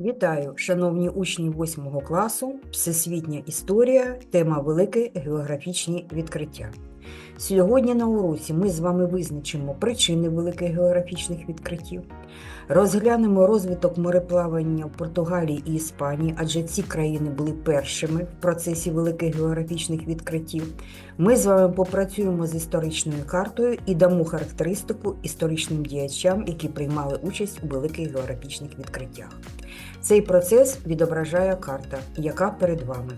Вітаю, шановні учні 8 класу, Всесвітня історія, тема Велике географічні відкриття. Сьогодні на уроці ми з вами визначимо причини великих географічних відкриттів, розглянемо розвиток мореплавання в Португалії і Іспанії, адже ці країни були першими в процесі великих географічних відкриттів. Ми з вами попрацюємо з історичною картою і дамо характеристику історичним діячам, які приймали участь у великих географічних відкриттях. Цей процес відображає карта, яка перед вами.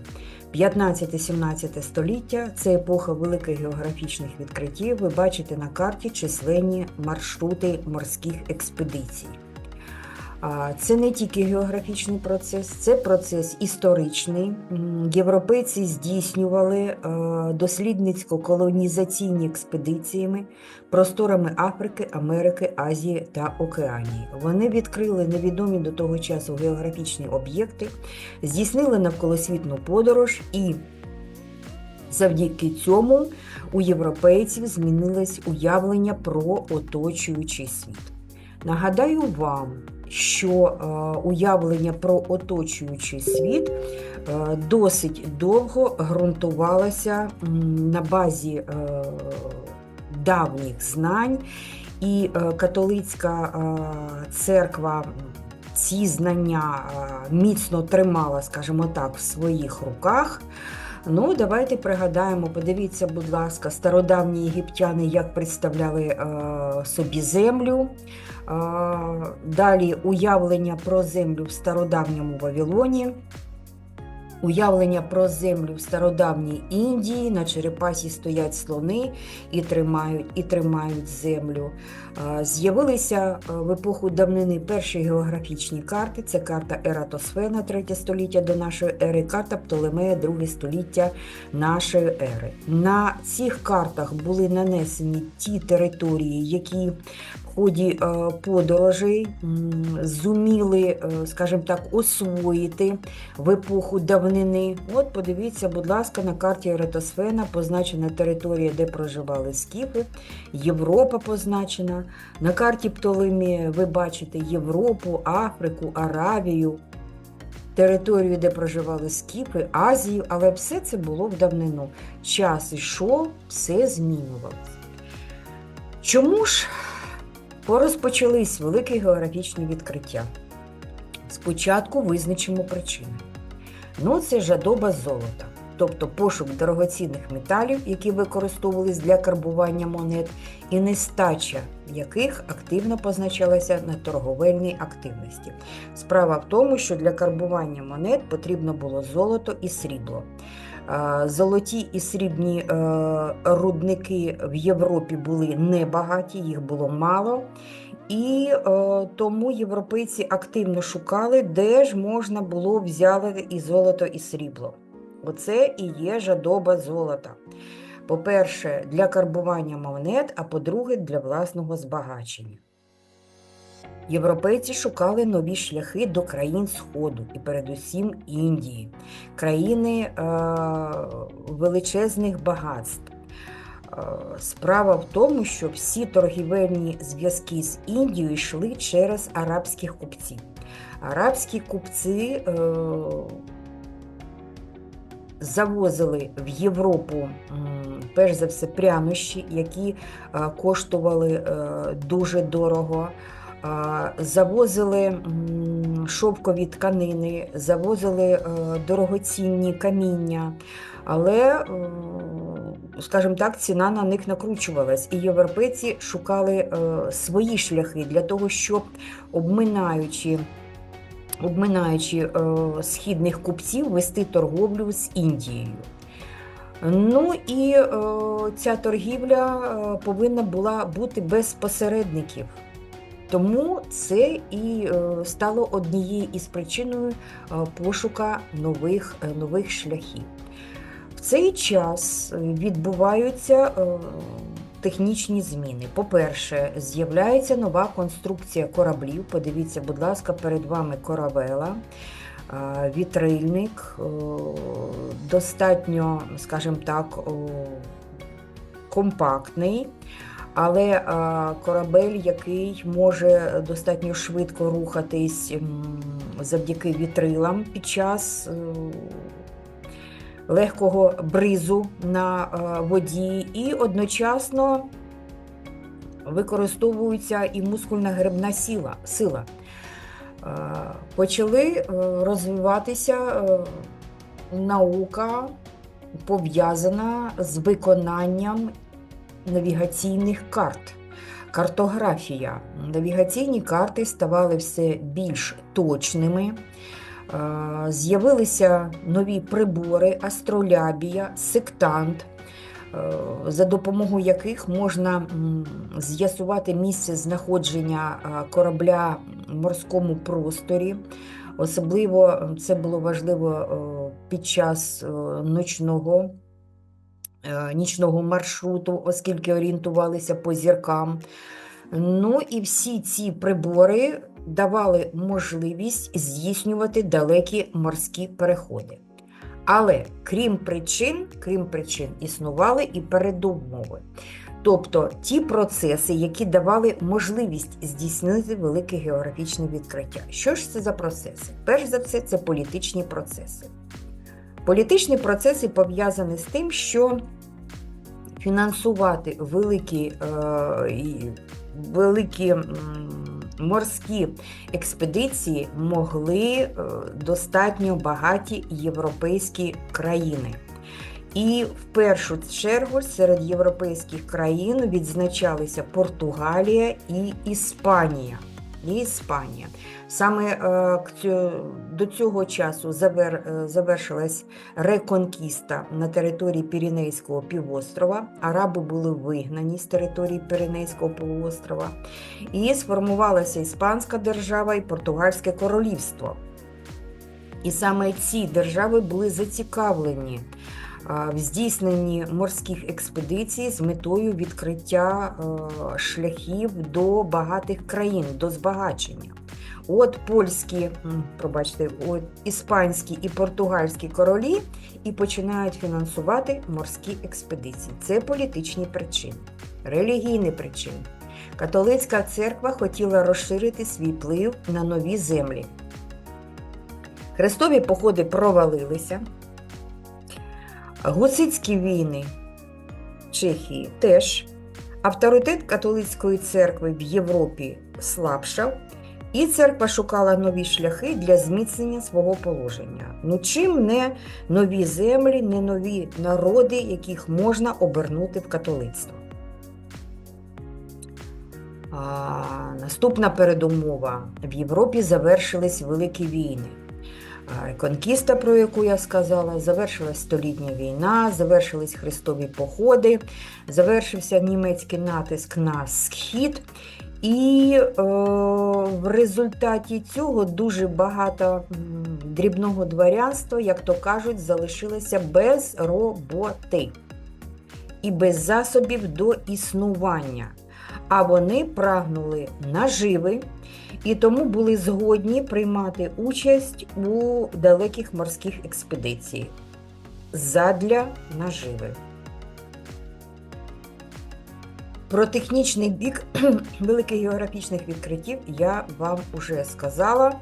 15-17 століття це епоха великих географічних відкриттів. Ви бачите на карті численні маршрути морських експедицій. Це не тільки географічний процес, це процес історичний. Європейці здійснювали е, дослідницько-колонізаційні експедиціями просторами Африки, Америки, Азії та Океанії. Вони відкрили невідомі до того часу географічні об'єкти, здійснили навколосвітну подорож і завдяки цьому у європейців змінилось уявлення про оточуючий світ. Нагадаю вам, що е, уявлення про оточуючий світ е, досить довго ґрунтувалося на базі е, давніх знань, і католицька церква ці знання міцно тримала, скажімо так, в своїх руках. Ну, давайте пригадаємо, подивіться, будь ласка, стародавні єгиптяни, як представляли собі землю. Далі уявлення про землю в стародавньому Вавилоні. Уявлення про землю в стародавній Індії на черепасі стоять слони і тримають і тримають землю. З'явилися в епоху давнини перші географічні карти. Це карта Ератосфена 3 століття до нашої ери, карта Птолемея 2 століття нашої ери. На цих картах були нанесені ті території, які ході е, подорожей зуміли, е, скажімо так, освоїти в епоху давнини. От подивіться, будь ласка, на карті Ератосфена позначена територія, де проживали скіфи, Європа позначена. На карті Птолемія ви бачите Європу, Африку, Аравію, територію, де проживали скіфи, Азію, але все це було в давнину. Час ішов, все змінювалося. Чому ж порозпочались великі географічні відкриття? Спочатку визначимо причини. Ну, це жадоба золота, тобто пошук дорогоцінних металів, які використовувались для карбування монет, і нестача яких активно позначалася на торговельній активності. Справа в тому, що для карбування монет потрібно було золото і срібло. А, Золоті і срібні е, рудники в Європі були небагаті, їх було мало. І е, тому європейці активно шукали, де ж можна було взяти і золото, і срібло. Оце і є жадоба золота. По-перше, для карбування монет, а по-друге, для власного збагачення. Європейці шукали нові шляхи до країн Сходу і передусім Індії, країни е, величезних багатств. Е, Справа в тому, що всі торгівельні зв'язки з Індією йшли через арабських купців. Арабські купці е, завозили в Європу перш за все прянощі, які е, коштували е, дуже дорого. Е, Завозили шовкові тканини, завозили е, дорогоцінні каміння, але, е, скажімо так, ціна на них накручувалась, і європейці шукали свої шляхи для того, щоб обминаючи обминаючи е, східних купців, вести торговлю з Індією. Ну і е, ця торгівля повинна була бути без посередників. Тому це і е, стало однією із причиною е, пошука нових, е, нових шляхів. В цей час відбуваються технічні зміни. По-перше, з'являється нова конструкція кораблів. Подивіться, будь ласка, перед вами коравела, вітрильник, достатньо, скажімо так, компактний. Але е, корабель, який може достатньо швидко рухатись завдяки вітрилам під час е, легкого бризу на е, воді, і одночасно використовується і мускульна грибна сила. Почали розвиватися наука, пов'язана з виконанням навігаційних карт. Картографія. Навігаційні карти ставали все більш точними. Е, З'явилися нові прибори, астролябія, сектант, е, за допомогою яких можна з'ясувати місце знаходження е, корабля в морському просторі. Особливо це було важливо під час ночного, нічного маршруту, оскільки орієнтувалися по зіркам. Ну і всі ці прибори давали можливість здійснювати далекі морські переходи. Але крім причин, крім причин, існували і передумови. Тобто ті процеси, які давали можливість здійснити велике географічне відкриття. Що ж це за процеси? Перш за все, це політичні процеси. Політичні процеси пов'язані з тим, що фінансувати великі, е, великі морські експедиції могли е, достатньо багаті європейські країни. І в першу чергу серед європейських країн відзначалися Португалія і Іспанія. І Іспанія. Саме е, до цього часу е, завершилась реконкіста на території Піренейського півострова. Араби були вигнані з території Піренейського півострова. І сформувалася Іспанська держава і Португальське королівство. І саме ці держави були зацікавлені в здійсненні морських експедицій з метою відкриття е, шляхів до багатих країн, до збагачення. От польські, пробачте, от іспанські і португальські королі і починають фінансувати морські експедиції. Це політичні причини, релігійні причини. Католицька церква хотіла розширити свій вплив на нові землі. Хрестові походи провалилися. Гусицькі війни в Чехії теж. Авторитет католицької церкви в Європі слабшав, і церква шукала нові шляхи для зміцнення свого положення. Ну чим не нові землі, не нові народи, яких можна обернути в католицтво. А, наступна передумова. В Європі завершились великі війни. Конкіста, про яку я сказала, завершилась столітня війна, завершились хрестові походи, завершився німецький натиск на схід. І е, в результаті цього дуже багато дрібного дворянства, як то кажуть, залишилося без роботи і без засобів до існування. А вони прагнули наживи і тому були згодні приймати участь у далеких морських експедиціях задля наживи. Про технічний бік великих географічних відкриттів я вам уже сказала.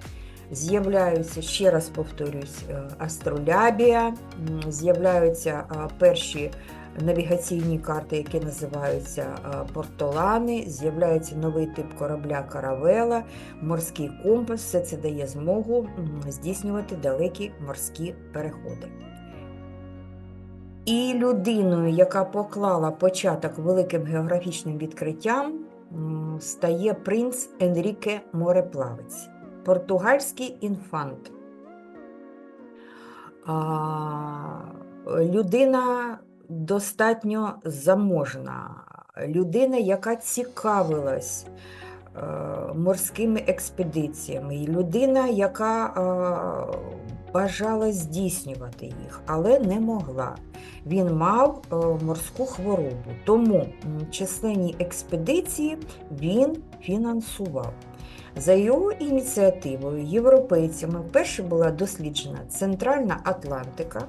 З'являються, ще раз повторюсь, е, астролябія, з'являються е, перші навігаційні карти, які називаються е, портолани, з'являється новий тип корабля каравела, морський компас. Все це дає змогу здійснювати далекі морські переходи. І людиною, яка поклала початок великим географічним відкриттям, стає принц Енріке Мореплавець, португальський інфант. А, людина достатньо заможна, людина, яка цікавилась е, морськими експедиціями, людина, яка е, бажала здійснювати їх, але не могла. Він мав е, морську хворобу, тому численні експедиції він фінансував. За його ініціативою європейцями вперше була досліджена Центральна Атлантика,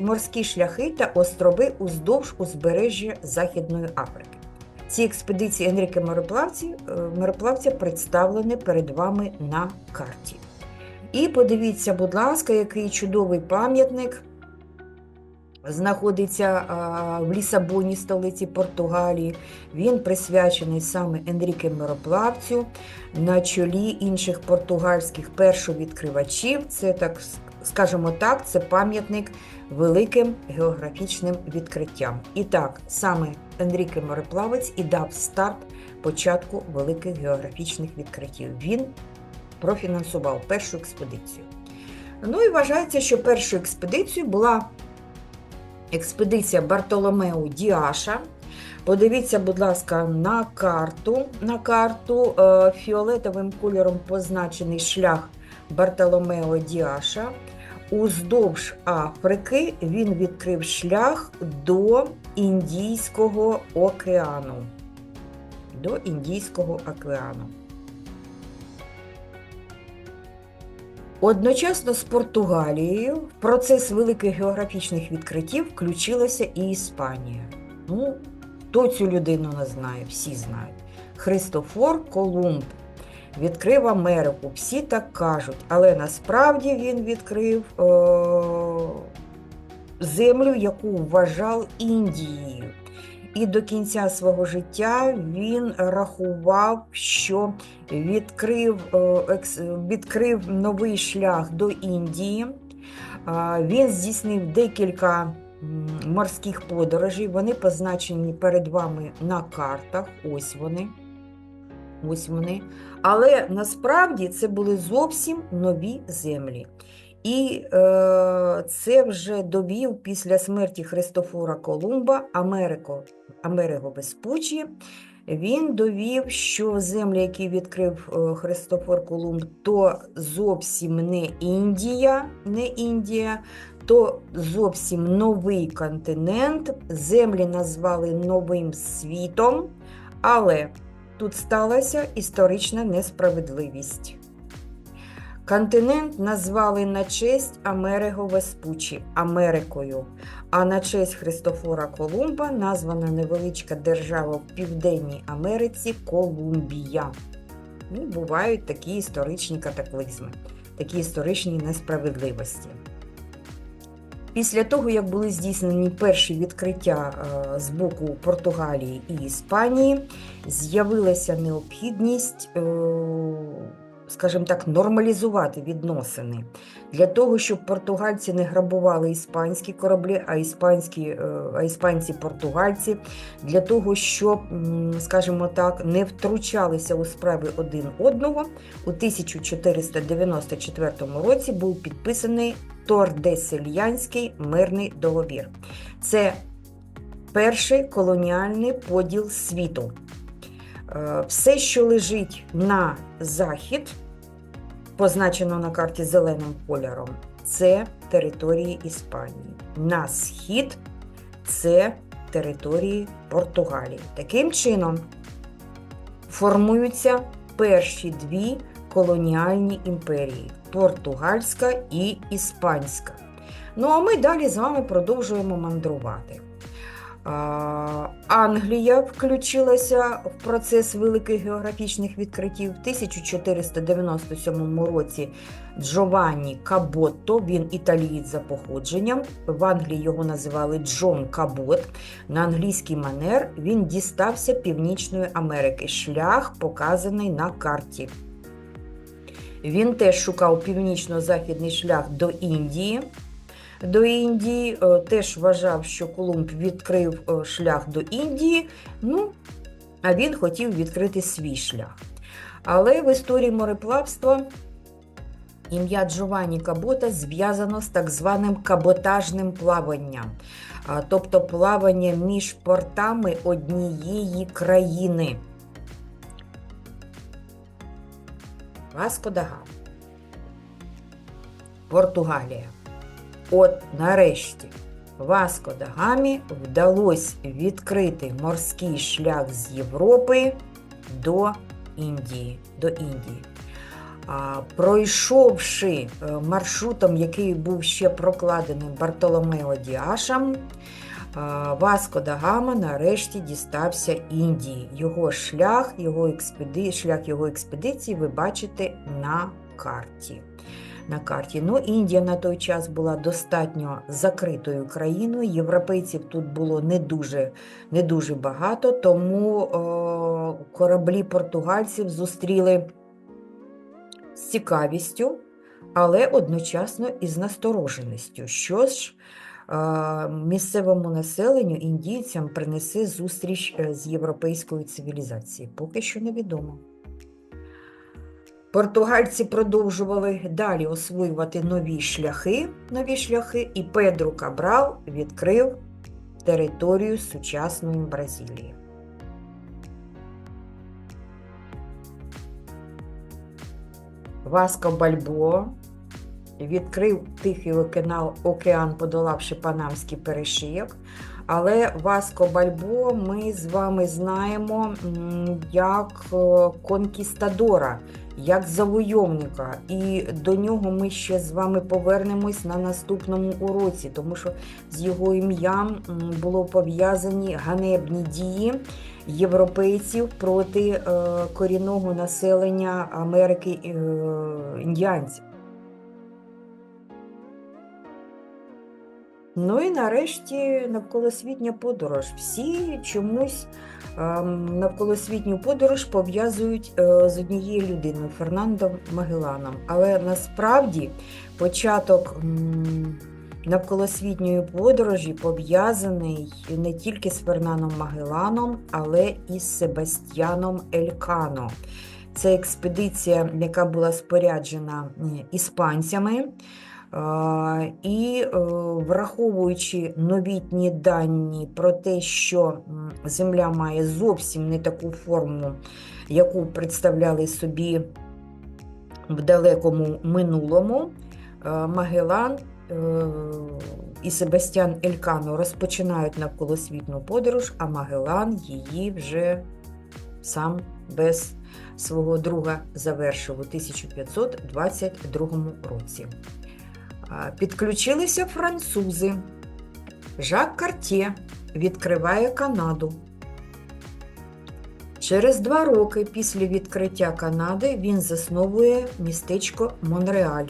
морські шляхи та острови уздовж узбережжя Західної Африки. Ці експедиції Енріке Мореплавці, е, представлені перед вами на карті. І подивіться, будь ласка, який чудовий пам'ятник знаходиться в Лісабоні, столиці Португалії. Він присвячений саме Енріке Мироплавцю на чолі інших португальських першовідкривачів. Це так, скажімо так, це пам'ятник великим географічним відкриттям. І так, саме Енріке Мореплавець і дав старт початку великих географічних відкриттів. Він профінансував першу експедицію. Ну і вважається, що першою експедицією була експедиція Бартоломеу Діаша. Подивіться, будь ласка, на карту. На карту е, фіолетовим кольором позначений шлях Бартоломео Діаша. Уздовж Африки він відкрив шлях до Індійського океану. До Індійського океану. Одночасно з Португалією в процес великих географічних відкриттів включилася і Іспанія. Ну, хто цю людину не знає, всі знають. Христофор Колумб відкрив Америку, всі так кажуть, але насправді він відкрив е- землю, яку вважав Індією. І до кінця свого життя він рахував, що відкрив, е, відкрив новий шлях до Індії. Він здійснив декілька морських подорожей. Вони позначені перед вами на картах. Ось вони. Ось вони. Але насправді це були зовсім нові землі. І е, це вже довів після смерті Христофора Колумба Америко, Америго Веспуччі. Він довів, що землі, які відкрив е, Христофор Колумб, то зовсім не Індія, не Індія, то зовсім новий континент. Землі назвали новим світом, але тут сталася історична несправедливість. Континент назвали на честь Америго Веспуччі Америкою, а на честь Христофора Колумба названа невеличка держава в Південній Америці Колумбія. Ну, бувають такі історичні катаклізми, такі історичні несправедливості. Після того, як були здійснені перші відкриття е, з боку Португалії і Іспанії, з'явилася необхідність, е, скажімо так, нормалізувати відносини для того, щоб португальці не грабували іспанські кораблі, а іспанські, е, а іспанці португальці, для того, щоб, скажімо так, не втручалися у справи один одного. У 1494 році був підписаний Тордесельянський мирний договір. Це перший колоніальний поділ світу. Е, Все, що лежить на захід, позначено на карті зеленим кольором, це території Іспанії. На схід це території Португалії. Таким чином формуються перші дві колоніальні імперії португальська і іспанська. Ну а ми далі з вами продовжуємо мандрувати. Англія включилася в процес великих географічних відкриттів в 1497 році. Джованні Каботто, він італієць за походженням. В Англії його називали Джон Кабот. На англійський манер він дістався Північної Америки. Шлях показаний на карті. Він теж шукав північно-західний шлях до Індії. До Індії е, теж вважав, що Колумб відкрив е, шлях до Індії, ну, а він хотів відкрити свій шлях. Але в історії мореплавства ім'я Джованні Кабота зв'язано з так званим каботажним плаванням, тобто плавання між портами однієї країни. Васко да Гама. Португалія. От нарешті Васко да Гамі вдалося відкрити морський шлях з Європи до Індії. До Індії. Пройшовши е, маршрутом, який був ще прокладений Бартоломео Діашем, Васко да Гама нарешті дістався Індії. Його шлях, його експеди... шлях його експедиції ви бачите на карті. На карті. Ну, Індія на той час була достатньо закритою країною. Європейців тут було не дуже, не дуже багато, тому о, кораблі португальців зустріли з цікавістю, але одночасно і з настороженістю. Що ж е, місцевому населенню, індійцям принесе зустріч е, з європейською цивілізацією? Поки що невідомо. Португальці продовжували далі освоювати нові шляхи, нові шляхи, і Педро Кабрал відкрив територію сучасної Бразилії. Васко Бальбо відкрив Тихий океан, подолавши Панамський перешийок. Але Васко Бальбо ми з вами знаємо як е, конкістадора, як завойовника. І до нього ми ще з вами повернемось на наступному уроці, тому що з його ім'ям було пов'язані ганебні дії європейців проти е, корінного населення Америки е, індіанців. Ну і нарешті навколосвітня подорож. Всі чомусь навколосвітню подорож пов'язують е, з однією людиною Фернандом Магеланом. Але насправді початок навколосвітньої подорожі пов'язаний не тільки з Фернандом Магеланом, але і з Себастьяном Елькано. Це експедиція, яка була споряджена іспанцями. І е, враховуючи новітні дані про те, що Земля має зовсім не таку форму, яку представляли собі в далекому минулому, е, Магелан е, і Себастьян Елькано розпочинають навколосвітну подорож, а Магелан її вже сам без свого друга завершив у 1522 році. Підключилися французи. Жак Картє відкриває Канаду. Через два роки після відкриття Канади він засновує містечко Монреаль.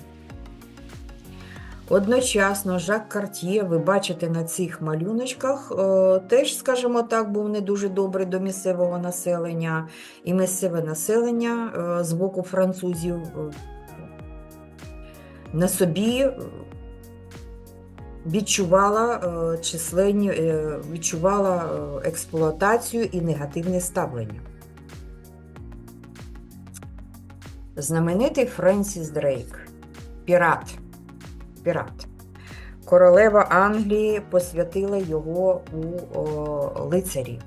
Одночасно Жак Картє, ви бачите на цих малюночках, е, теж, скажімо так, був не дуже добрий до місцевого населення, і місцеве населення е, з боку французів е, на собі е, відчувала е, численні, е, відчувала експлуатацію і негативне ставлення. Знаменитий Френсіс Дрейк, пірат. пірат. Королева Англії посвятила його у о, лицарі.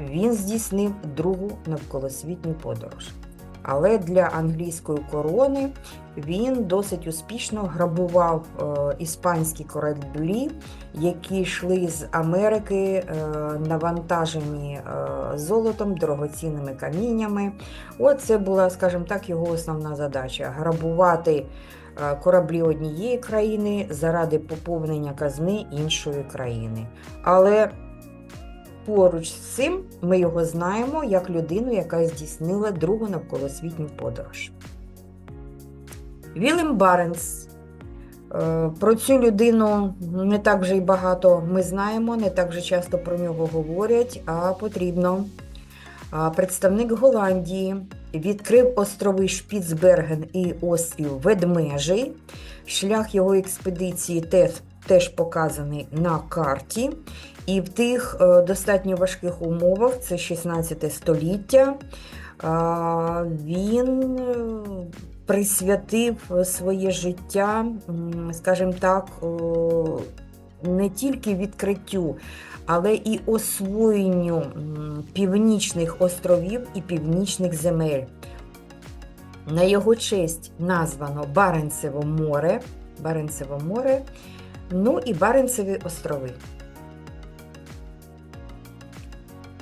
Він здійснив другу навколосвітню подорож. Але для англійської корони він досить успішно грабував е, іспанські кораблі, які йшли з Америки е, навантажені е, золотом, дорогоцінними каміннями. От це була, скажімо так, його основна задача грабувати кораблі однієї країни заради поповнення казни іншої країни. Але Поруч з цим ми його знаємо як людину, яка здійснила другу навколосвітню подорож. Вілем Баренс. Е, Про цю людину не так вже й багато ми знаємо, не так вже часто про нього говорять, а потрібно. Представник Голландії відкрив острови Шпіцберген і острів Ведмежий. Шлях його експедиції теж показаний на карті. І в тих е, достатньо важких умовах, це 16 століття, він е, присвятив своє життя, скажімо так, не тільки відкриттю, але і освоєнню північних островів і північних земель. На його честь названо Баренцево море, Баренцево море, ну і Баренцеві острови.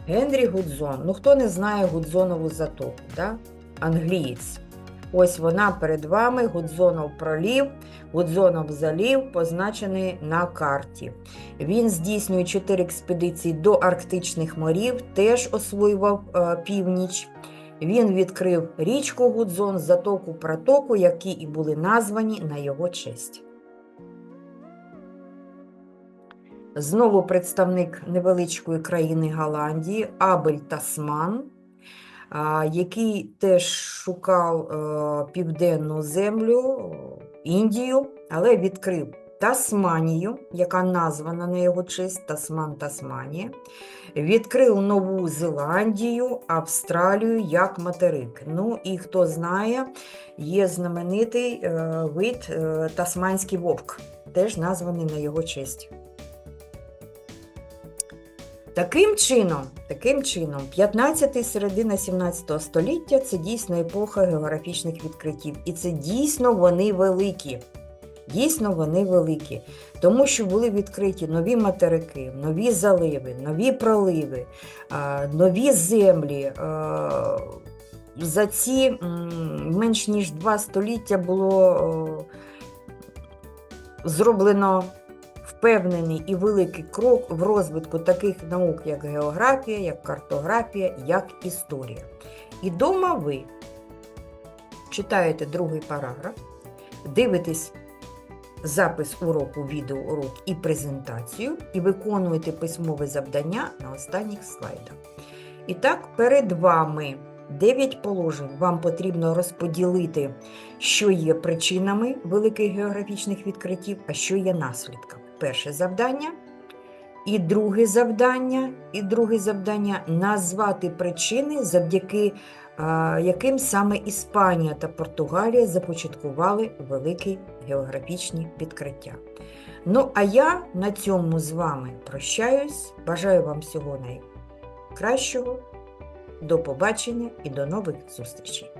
Генрі Гудзон. Ну, хто не знає Гудзонову затоку, да? англієць. Ось вона перед вами, Гудзонов пролів, Гудзонов залів, позначений на карті. Він здійснює чотири експедиції до Арктичних морів, теж освоював е, північ. Він відкрив річку Гудзон, затоку протоку, які і були названі на його честь. Знову представник невеличкої країни Голландії Абель Тасман, який теж шукав е, південну землю, е, Індію, але відкрив Тасманію, яка названа на його честь Тасман Тасманія. Відкрив Нову Зеландію, Австралію як материк. Ну і хто знає, є знаменитий е, вид Тасманський вовк, теж названий на його честь. Таким чином, таким чином, 15 середина 17 століття це дійсно епоха географічних відкриттів. І це дійсно вони великі. Дійсно, вони великі, тому що були відкриті нові материки, нові заливи, нові проливи, нові землі. За ці менш ніж два століття було зроблено впевнений і великий крок в розвитку таких наук, як географія, як картографія, як історія. І дома ви читаєте другий параграф, дивитесь запис уроку, відеоурок і презентацію, і виконуєте письмове завдання на останніх слайдах. І так, перед вами 9 положень. Вам потрібно розподілити, що є причинами великих географічних відкриттів, а що є наслідками. Перше завдання. І друге завдання, і друге завдання назвати причини, завдяки а, яким саме Іспанія та Португалія започаткували великі географічні відкриття. Ну, а я на цьому з вами прощаюсь. Бажаю вам всього найкращого. До побачення і до нових зустрічей!